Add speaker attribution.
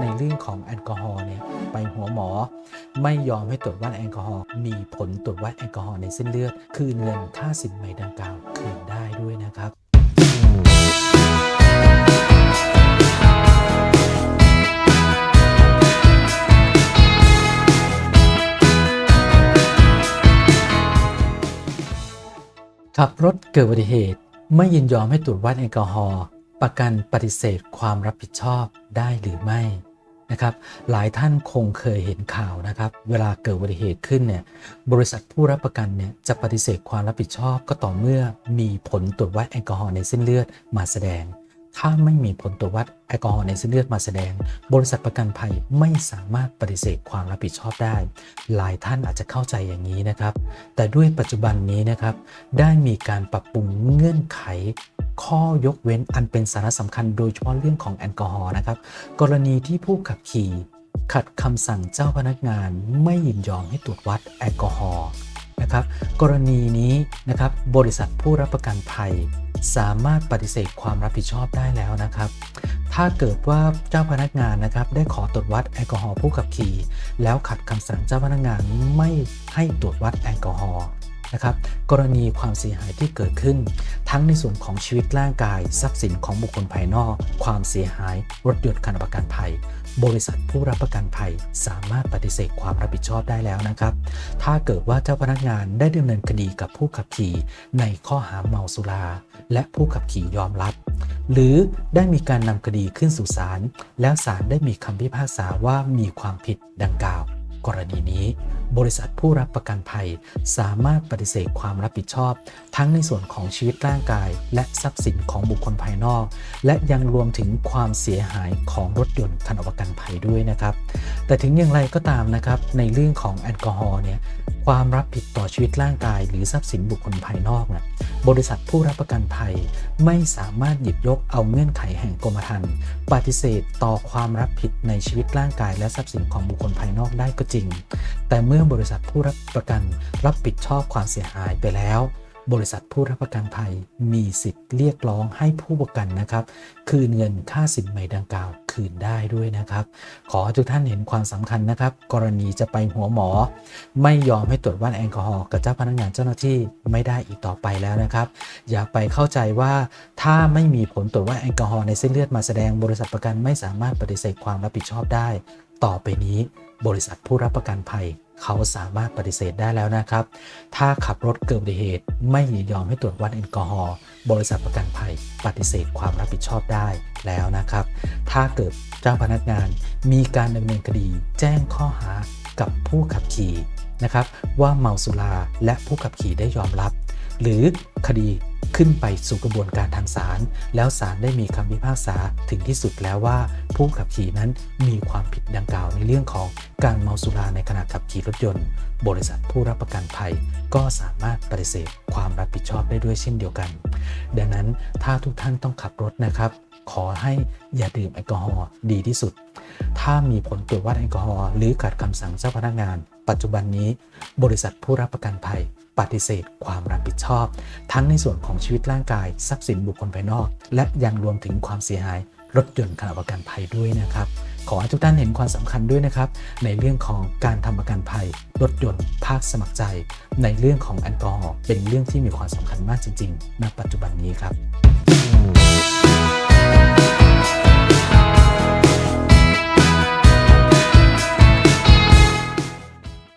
Speaker 1: ในเรื่องของแอลกอฮอล์เนี่ยไปหัวหมอ ไม่ยอมให้ตรวจวัดแอลกอฮอล์มีผลตรวจวัดแอลกอฮอล์ในเส้นเลือด คืนเงินค่าสินใหม่ดังกล่าวคืนได้ด้วยนะครับขับรถเกิดอุบัติเหตุ ไม่ยินยอมให้ตรวจวัดแอลกอฮอล์ ประกันปฏิเสธความรับผิดชอบได้หรือไม่นะครับ หลายท่านคงเคยเห็นข่าวนะครับ เวลาเกิดอุบัติเหตุขึ้นเนี่ย บริษัทผู้รับประกันเนี่ยจะปฏิเสธความรับผิดชอบก็ต่อเมื่อมีผลตรวจวัดแอลกอฮอล์ในเส้นเลือดมาแสดง ถ้าไม่มีผลตรวจวัดแอลกอฮอล์ในเส้นเลือดมาแสดง บริษัทประกันภัยไม่สามารถปฏิเสธความรับผิดชอบได้ หลายท่านอาจจะเข้าใจอย่างนี้นะครับ แต่ด้วยปัจจุบันนี้นะครับ ได้มีการปรับปรุงเงื่อนไข ข้อยกเว้นอันเป็นสาระสำคัญโดยเฉพาะเรื่องของแอลกอฮอล์นะครับ กรณีที่ผู้ขับขี่ขัดคำสั่งเจ้าพนักงานไม่ยินยอมให้ตรวจวัดแอลกอฮอล์นะครับ กรณีนี้นะครับบริษัทผู้รับประกันภัย สามารถปฏิเสธความรับผิดชอบได้แล้วนะครับ ถ้าเกิดว่าเจ้าพนักงานนะครับได้ขอตรวจวัดแอลกอฮอล์ผู้ขับขี่ แล้วขัดคำสั่งเจ้าพนักงานไม่ให้ตรวจวัดแอลกอฮอล์ นะครับกรณีความเสียหายที่เกิดขึ้น ทั้งในส่วนของชีวิตร่างกาย ทรัพย์สินของบุคคลภายนอก ความเสียหาย รถยนต์คันประกันภัย บริษัทผู้รับประกันภัยสามารถปฏิเสธความรับผิดชอบได้แล้วนะครับ ถ้าเกิดว่าเจ้าพนักงานได้ดำเนินคดีกับผู้ขับขี่ ในข้อหาเมาสุรา และผู้ขับขี่ยอมรับ หรือได้มีการนำคดีขึ้นสู่ศาลแล้วศาลได้มีคำพิพากษาว่ามีความผิดดังกล่าว กรณีนี้ บริษัทผู้รับประกันภัย สามารถปฏิเสธความรับผิดชอบ ทั้งในส่วนของชีวิตร่างกาย และทรัพย์สินของบุคคลภายนอก และยังรวมถึงความเสียหายของรถยนต์คันประกันภัยด้วยนะครับ แต่ถึงอย่างไรก็ตามนะครับในเรื่องของแอลกอฮอล์เนี่ย ความรับผิดต่อชีวิตร่างกาย หรือทรัพย์สินบุคคลภายนอกเนี่ยบริษัทผู้รับประกันภัยไม่สามารถหยิบยกเอาเงื่อนไขแห่งกรมธรรม์ปฏิเสธต่อความรับผิดในชีวิตร่างกาย และทรัพย์สินของบุคคลภายนอกได้ก็จริง แต่เมื่อบริษัทผู้รับประกันรับผิดชอบความเสียหายไปแล้ว บริษัทผู้รับประกันภัยมีสิทธิ์เรียกร้องให้ผู้ประกันนะครับ คืนเงินค่าสินใหม่ดังกล่าวคืนได้ด้วยนะครับ ขอทุกท่านเห็นความสำคัญนะครับ กรณีจะไปหัวหมอ ไม่ยอมให้ตรวจวัดแอลกอฮอล์กับเจ้าพนักงานเจ้าหน้าที่ไม่ได้อีกต่อไปแล้วนะครับ อย่าไปเข้าใจว่าถ้าไม่มีผลตรวจวัดแอลกอฮอล์ในเส้นเลือดมาแสดงบริษัทประกันไม่สามารถปฏิเสธความรับผิดชอบได้ ต่อไปนี้ บริษัทผู้รับประกันภัย เขาสามารถปฏิเสธได้แล้วนะครับ ถ้าขับรถเกิดอุบัติเหตุ ไม่ยินยอมให้ตรวจวัดแอลกอฮอล์บริษัทประกันภัยปฏิเสธความรับผิดชอบได้แล้วนะครับ ถ้าเกิดเจ้าพนักงานมีการดำเนินคดี แจ้งข้อหากับผู้ขับขี่นะครับว่าเมาสุราและผู้ขับขี่ได้ยอมรับ หรือคดี ขึ้นไปสู่กระบวนการทางศาลแล้วศาลได้มีคำพิพากษาถึงที่สุดแล้วว่า ผู้ขับขี่นั้นมีความผิดดังกล่าวในเรื่องของการเมาสุราในขณะขับขี่รถยนต์ บริษัทผู้รับประกันภัย ก็สามารถปฏิเสธความรับผิดชอบได้ด้วยเช่นเดียวกัน ดังนั้นถ้าทุกท่านต้องขับรถนะครับ ขอให้อย่าดื่มแอลกอฮอล์ดีที่สุด ถ้ามีผลตรวจวัดแอลกอฮอล์หรือขัดคำสั่งเจ้าพนักงาน ปัจจุบันนี้ บริษัทผู้รับประกันภัย ปฏิเสธ ความรับผิดชอบ ทั้งในส่วนของชีวิตร่างกาย ทรัพย์สินบุคคลภายนอก และยังรวมถึงความเสียหายรถยนต์ขณะประกันภัยด้วยนะครับ ขอให้ทุกท่านเห็นความสำคัญด้วยนะครับ ในเรื่องของการทำประกันภัย รถยนต์ภาคสมัครใจ ในเรื่องของแอลกอฮอล์เป็นเรื่องที่มีความสำคัญมากจริงๆณปัจจุบันนี้ครับ